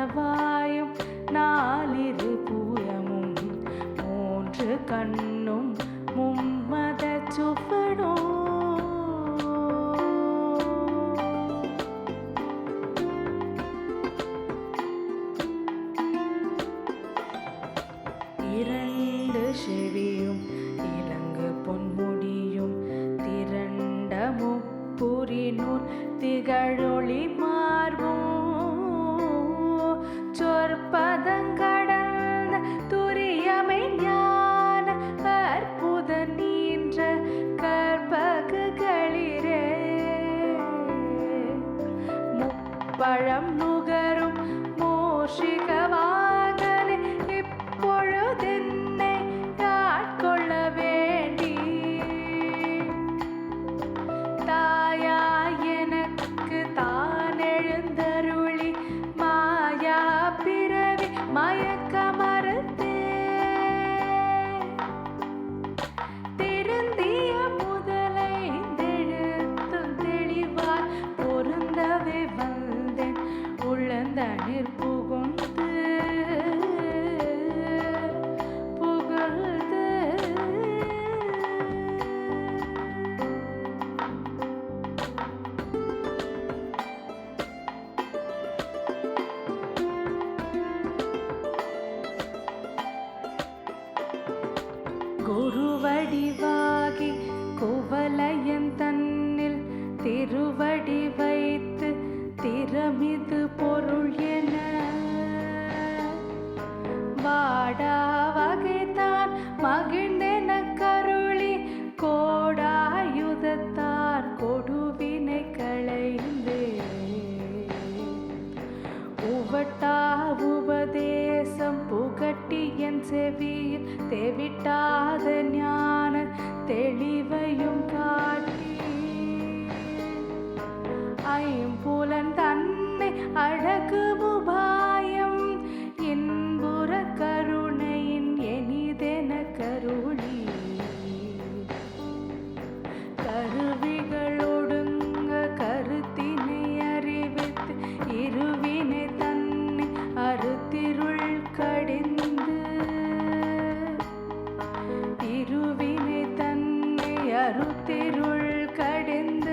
நான்றவாயும் நாலிரு புறமும் மூன்று கண்ணும் மும்மத சுவடும். பழம் நுகரும் குருவடிவாகி குவலயன் தன்னில் திருவடி வைத்து திறமிது பொருள் என. வாடா வகைத்தான் மகிழ்ந்தென கருளி கோடாயுதத்தார் கொடுவினை களைந்து. உவட்டா உபதேசம் புகட்டி என் செவியில் தெவிட்டாத. அழகு உபாயம் இன்புற கருணையின் எனிதென கருணி கருவிகளொடுங்க கருத்தினை அறிவித்து இருவினை தன்னை அறுத்திருள் கடிந்து. இருவினை தன்னை அறுத்திருள் கடிந்து.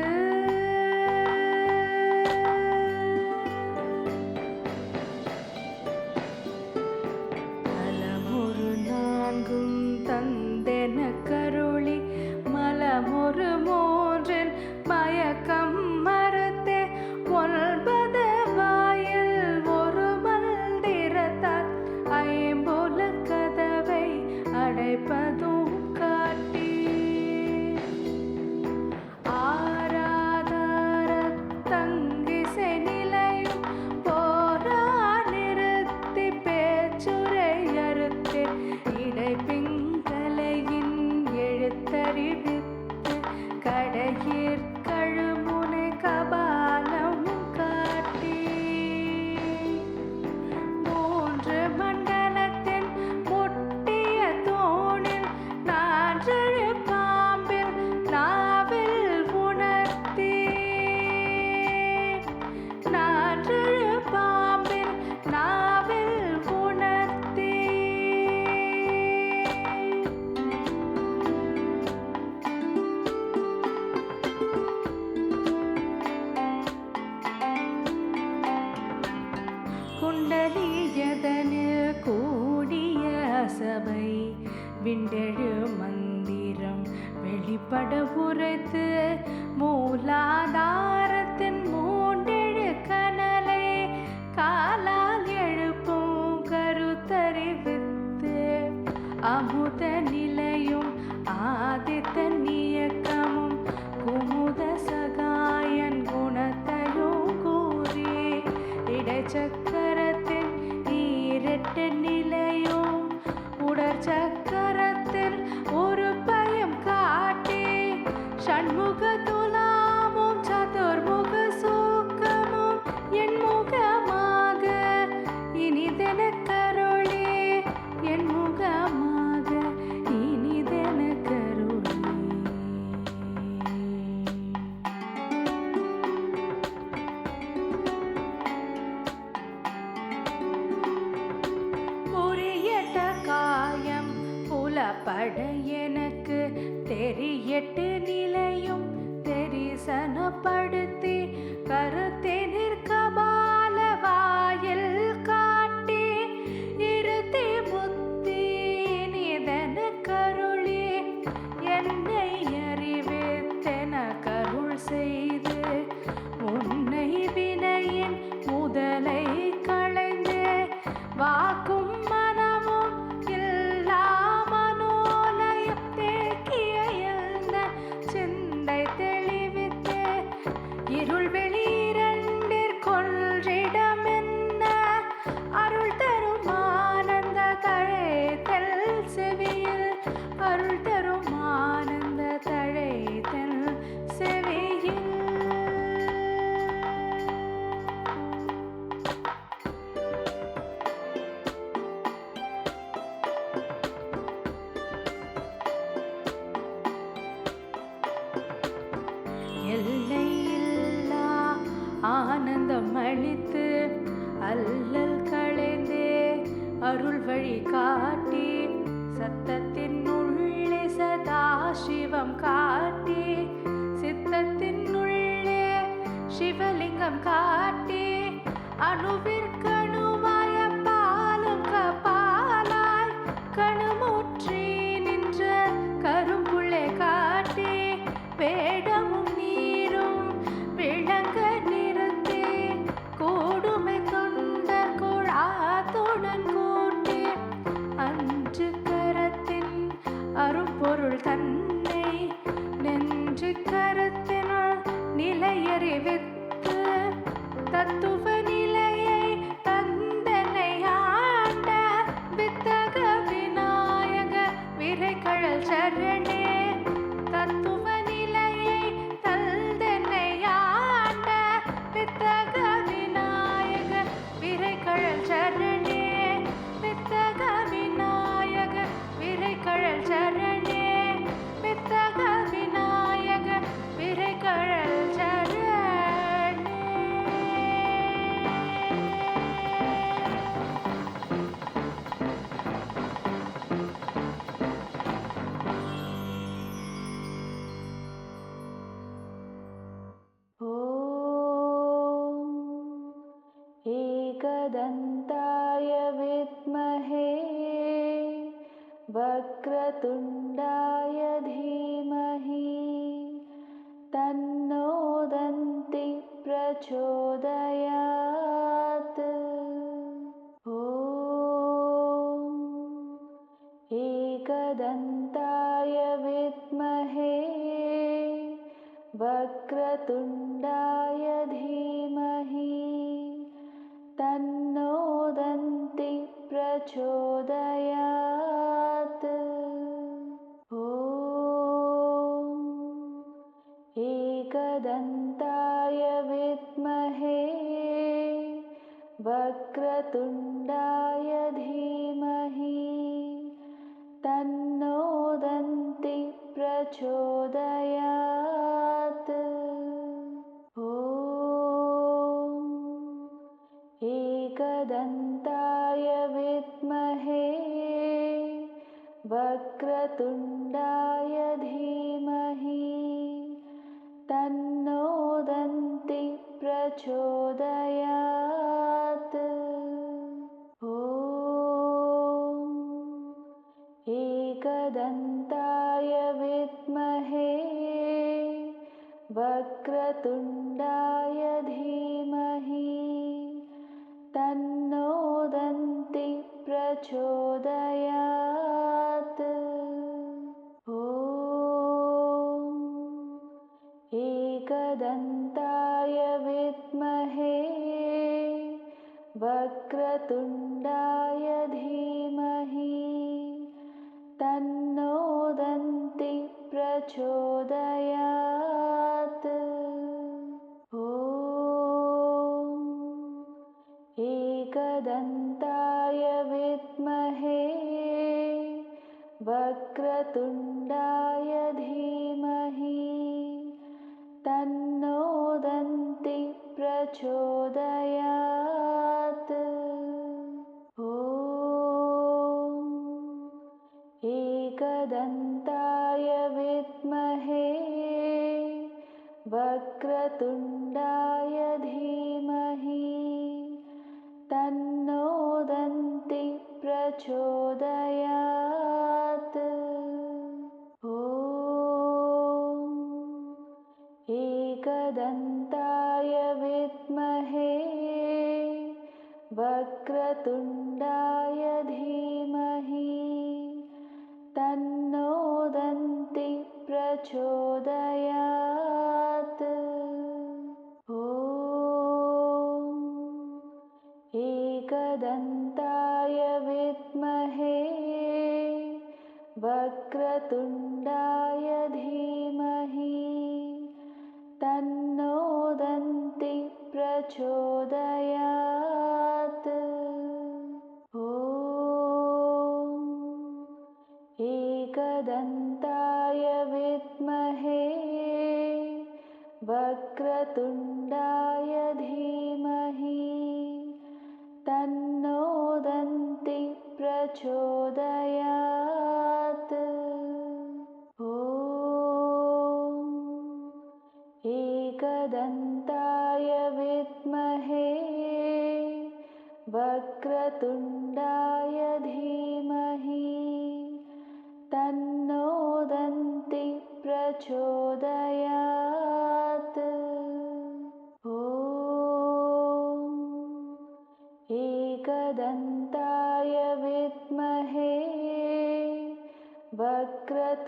குண்டலியதனில் கூடிய சபை. விண்டெழு மந்திரம் வெளிப்பட உரைத்து மூலாதாரத்தின் muchacho. धीमहि तन्नो दन्ति प्रचो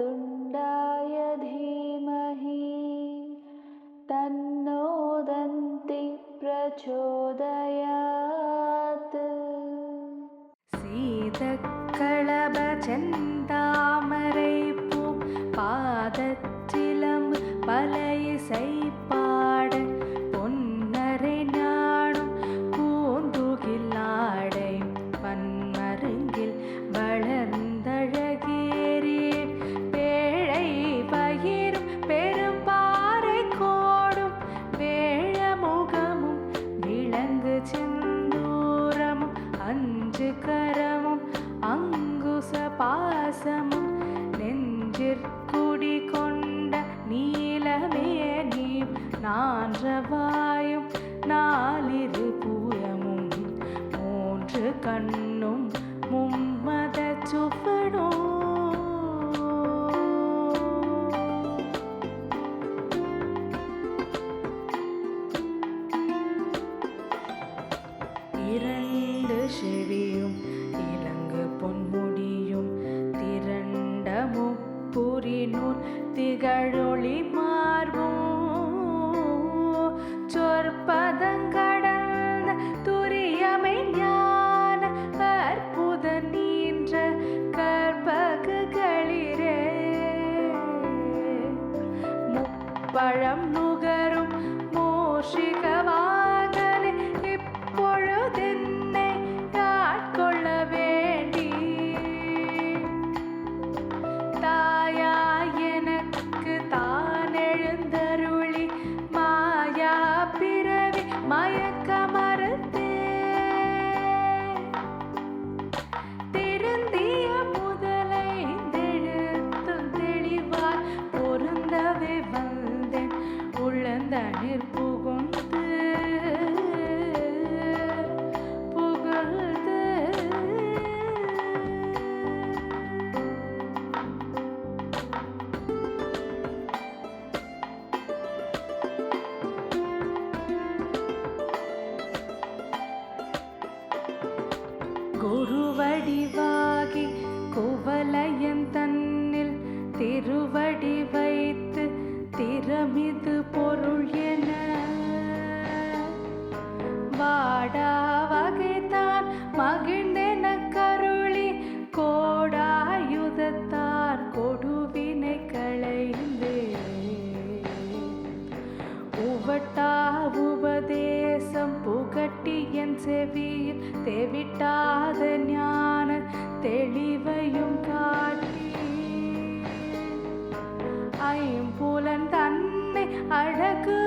ण्डय धीमहि तन्नो दन्ति प्रचोदयात् सीत कलमरं पादचिलं திருக்கரமும் அங்குச பாசமும் நெஞ்சிற்குடி கொண்ட நீலமே நீ நான்றவாயும் நாலிரு பூயமும் மூன்று கண் பதங்கள் கொட்டாத ஞான தெளிவையும் காட்டி. ஐம்புலன் தன்னை அழகு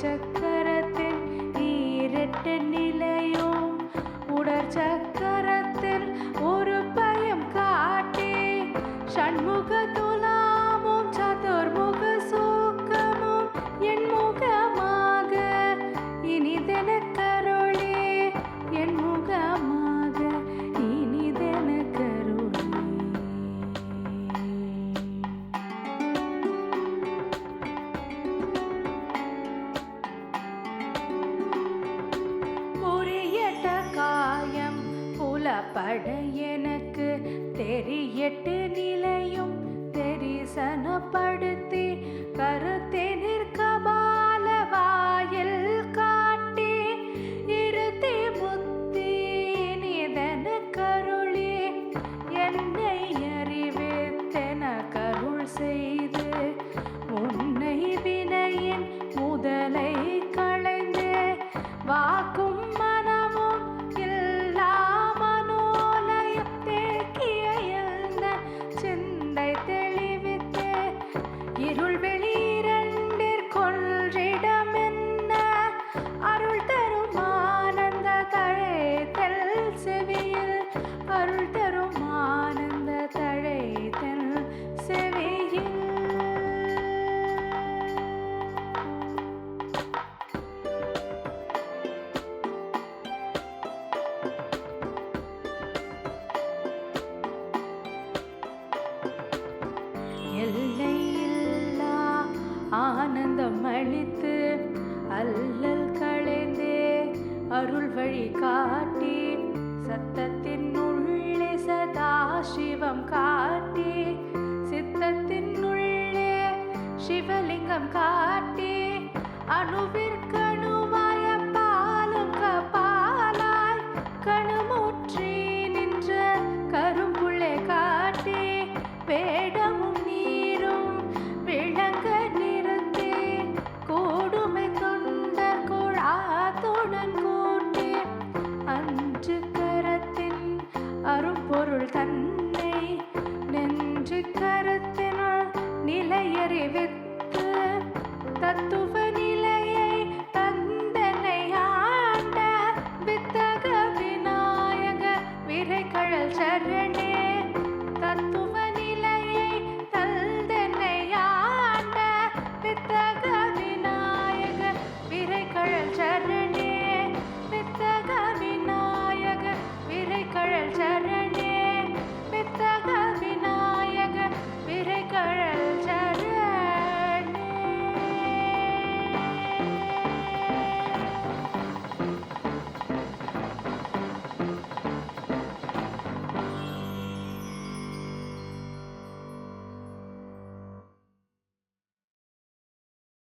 சக்கரத்தின் ஈரட்ட நீ எனக்கு தெரியட்டு நிலையும் தெரிசனப்படுத்தி கருத்தே நிற்கபால வாயில். சிவலிங்கம் காட்டி அணுவிற்கணு